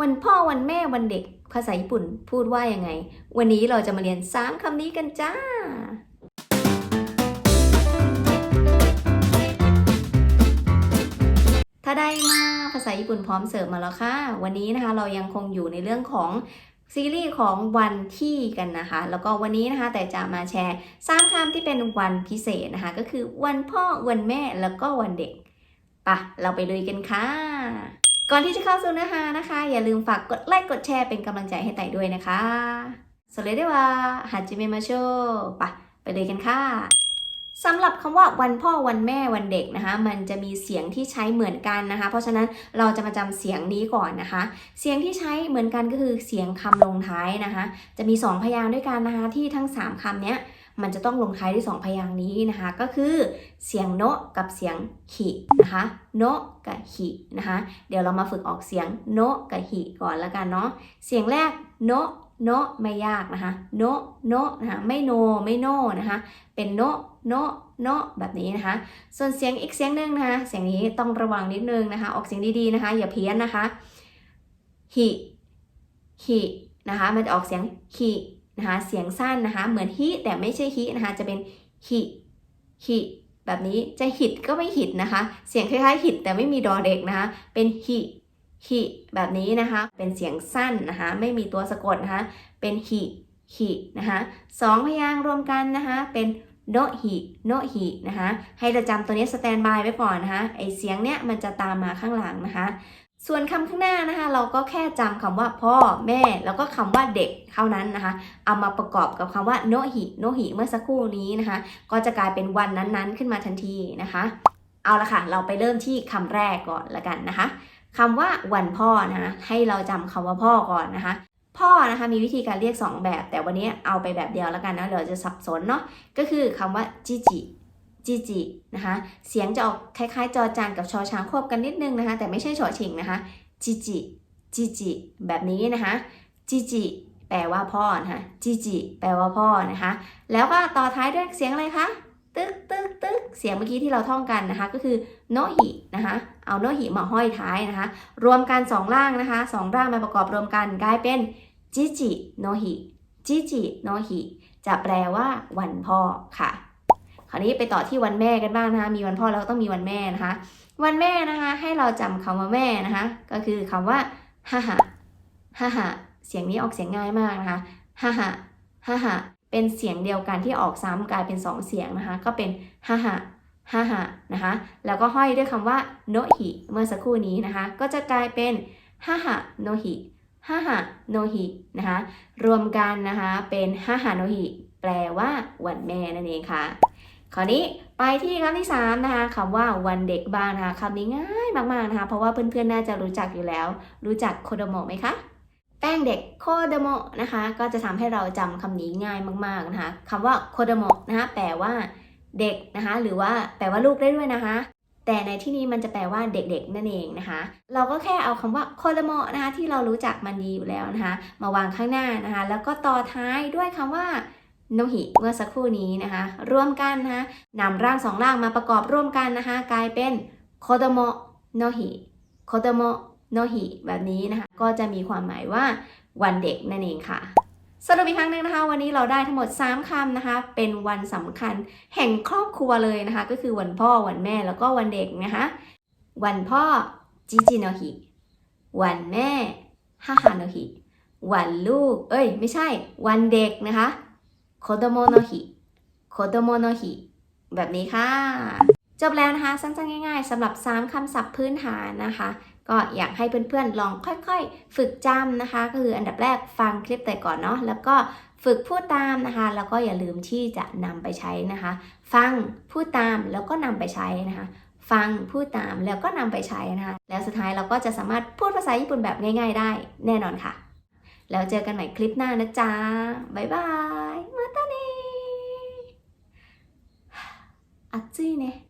วันพ่อวันแม่วันเด็กภาษาญี่ปุ่นพูดว่ายังไง วันนี้เราจะมาเรียน 3 คำนี้กันจ้า ถ้าได้มาภาษาญี่ปุ่นพร้อมเสิร์ฟมาแล้วค่ะ วันนี้นะคะเรายังคงอยู่ในเรื่องของซีรีส์ของวันที่กันนะคะ แล้วก็วันนี้นะคะแต่จะมาแชร์สามคำที่เป็นวันพิเศษนะคะ ก็คือวันพ่อ วันแม่แล้วก็วันเด็กปะเราไปเลยกันค่ะ ก่อนที่จะเข้าสู่เนื้อหานะคะ อย่าลืมฝากกดไลค์กดแชร์เป็นกำลังใจให้ไต่ด้วยนะคะสเลเดวาฮาจิเมมาโชปะไปเลยกันค่ะสำหรับคำว่าวันพ่อวันแม่วันเด็กนะคะ มันจะมีเสียงที่ใช้เหมือนกันนะคะ เพราะฉะนั้นเราจะมาจำเสียงนี้ก่อนนะคะ เสียงที่ใช้เหมือนกันก็คือเสียงคำลงท้ายนะคะ จะมี 2 พยางค์ด้วยกันนะคะ ที่ทั้ง 3 คํคำนี้ มันจะต้องลงท้ายด้วย 2 พยางค์นี้นะคะ ก็คือเสียงโนะกับเสียงหินะคะโนะกับหินะคะเดี๋ยวเรามาฝึกออกเสียงโนะกับหิก่อนแล้วกันเนาะเสียงแรกโนะโนะไม่ยากนะคะโนะโนะนะคะไม่โนไม่โนนะคะเป็นโนะโนะโนะแบบนี้นะคะ ส่วนเสียงอีกเสียงหนึ่งนะคะเสียงนี้ต้องระวังนิดนึงนะคะ ออกเสียงดีๆนะคะ อย่าเพี้ยนนะคะหิหินะคะมันจะออกเสียงหิ นะคะเสียงสั้นนะคะ เหมือนฮิแต่ไม่ใช่ฮินะคะ จะเป็นหิหิแบบนี้จะหิดก็ไม่หิดนะคะ เสียงคล้ายๆหิดแต่ไม่มีดอเด็กนะคะ เป็นหิหิแบบนี้นะคะ เป็นเสียงสั้นนะคะ ไม่มีตัวสะกดนะคะ เป็นหิหินะคะสองพยางค์รวมกันนะคะ เป็นโนหิโนหินะคะ ให้เราจำตัวนี้สแตนบายไว้ก่อนนะคะ ไอเสียงเนี้ยมันจะตามมาข้างหลังนะคะ ส่วนคำข้างหน้านะคะ เราก็แค่จำคำว่าพ่อแม่ แล้วก็คำว่าเด็กเท่านั้นนะคะ เอามาประกอบกับคำว่าโนหิโนหิเมื่อสักครู่นี้นะคะ ก็จะกลายเป็นวันนั้นๆ ขึ้นมาทันทีนะคะ เอาละค่ะ เราไปเริ่มที่คำแรกก่อนละกันนะคะคำว่าวันพ่อนะคะให้เราจำคำว่าพ่อก่อนนะคะ พ่อนะคะมีวิธีการเรียก 2 แบบ แต่วันนี้เอาไปแบบเดียวแล้วกันนะเดี๋ยวจะสับสนเนาะก็คือคำว่าจิจิ จิจินะคะ เสียงจะออกคล้าย ๆ จอจานกับชอช้างควบกันนิดนึงนะคะ แต่ไม่ใช่ชอชิงนะคะจิจิจิจิแบบนี้นะคะจิจิแปลว่าพ่อนะคะจิจิแปลว่าพ่อนะคะ แล้วก็ต่อท้ายด้วยเสียงอะไรคะตึกตึกตึกเสียงเมื่อกี้ที่เราท่องกันนะคะ ก็คือโนหินะคะ เอาโนหิมาห้อยท้ายนะคะ รวมกันสองร่างนะคะสองร่างมาประกอบรวมกันกลายเป็นจิจิโนหิจิจิโนหิจะแปลว่าวันพ่อค่ะ คราวนี้ไปต่อที่วันแม่กันบ้างนะคะ มีวันพ่อแล้วก็ต้องมีวันแม่นะคะ วันแม่นะคะ ให้เราจำคำว่าแม่นะคะ ก็คือคำว่าฮ่าฮ่าฮ่าฮ่าเสียงนี้ออกเสียงง่ายมากนะคะฮ่าฮ่าฮ่าฮ่าเป็นเสียงเดียวกันที่ออกซ้ำกลายเป็นสองเสียงนะคะ ก็เป็นฮ่าฮ่าฮ่าฮ่านะคะ แล้วก็ห้อยด้วยคำว่าโนหิเมื่อสักครู่นี้นะคะ ก็จะกลายเป็นฮ่าฮ่าโนหิฮ่าฮ่าโนหินะคะ รวมกันนะคะ เป็นฮ่าฮ่าโนหิแปลว่าวันแม่นั่นเองค่ะ คราวนี้ไปที่คำที่3นะคะคำว่าวันเด็กบ้างนะคะคำนี้ง่ายมากๆนะคะเพราะว่าเพื่อนๆน่าจะรู้จักอยู่แล้ว รู้จักโคโดโมะไหมคะแป้งเด็กโคโดโมะนะคะก็จะทำให้เราจำคำนี้ง่ายมากๆนะคะคำว่าโคโดโมะนะคะแปลว่าเด็กนะคะหรือว่าแปลว่าลูกได้ด้วยนะคะ แต่ในที่นี้มันจะแปลว่าเด็กๆนั่นเองนะคะ เราก็แค่เอาคำว่าโคโดโมะนะคะที่เรารู้จักมันดีอยู่แล้วนะคะ มาวางข้างหน้านะคะ แล้วก็ต่อท้ายด้วยคำว่า โนหิเมื่อสักครู่นี้นะคะ ร่วมกันนะคะนำร่างสองร่างมาประกอบร่วมกันนะคะ กลายเป็นโคโดโมโนหิโคโดโมโนหิแบบนี้นะคะ ก็จะมีความหมายว่าวันเด็กนั่นเองค่ะ สรุปอีกครั้งหนึ่งนะคะ วันนี้เราได้ทั้งหมด 3คำนะคะ เป็นวันสำคัญแห่งครอบครัวเลยนะคะ ก็คือวันพ่อวันแม่แล้วก็วันเด็กนะคะ วันพ่อจิจิโนฮิวันแม่ฮาฮาโนฮิวันลูก เอ้ย ไม่ใช่ วันเด็กนะคะ โคโดโมโนฮิโคโดโมโนฮิแบบนี้ค่ะ จบแล้วนะคะ สั้นๆง่ายๆสำหรับ 3คำศัพท์พื้นฐานนะคะ ก็อยากให้เพื่อนๆลองค่อยๆ ฝึกจำนะคะ ก็คืออันดับแรกฟังคลิปแต่ก่อนเนาะแล้วก็ฝึกพูดตามนะคะ แล้วก็อย่าลืมที่จะนำไปใช้นะคะ ฟังพูดตามแล้วก็นำไปใช้นะคะ ฟังพูดตามแล้วก็นำไปใช้นะคะ แล้วสุดท้ายเราก็จะสามารถพูดภาษาญี่ปุ่นแบบง่าย ๆ ได้แน่นอนค่ะ แล้วเจอกันใหม่คลิปหน้านะจ๊ะบ๊ายบาย 暑いね。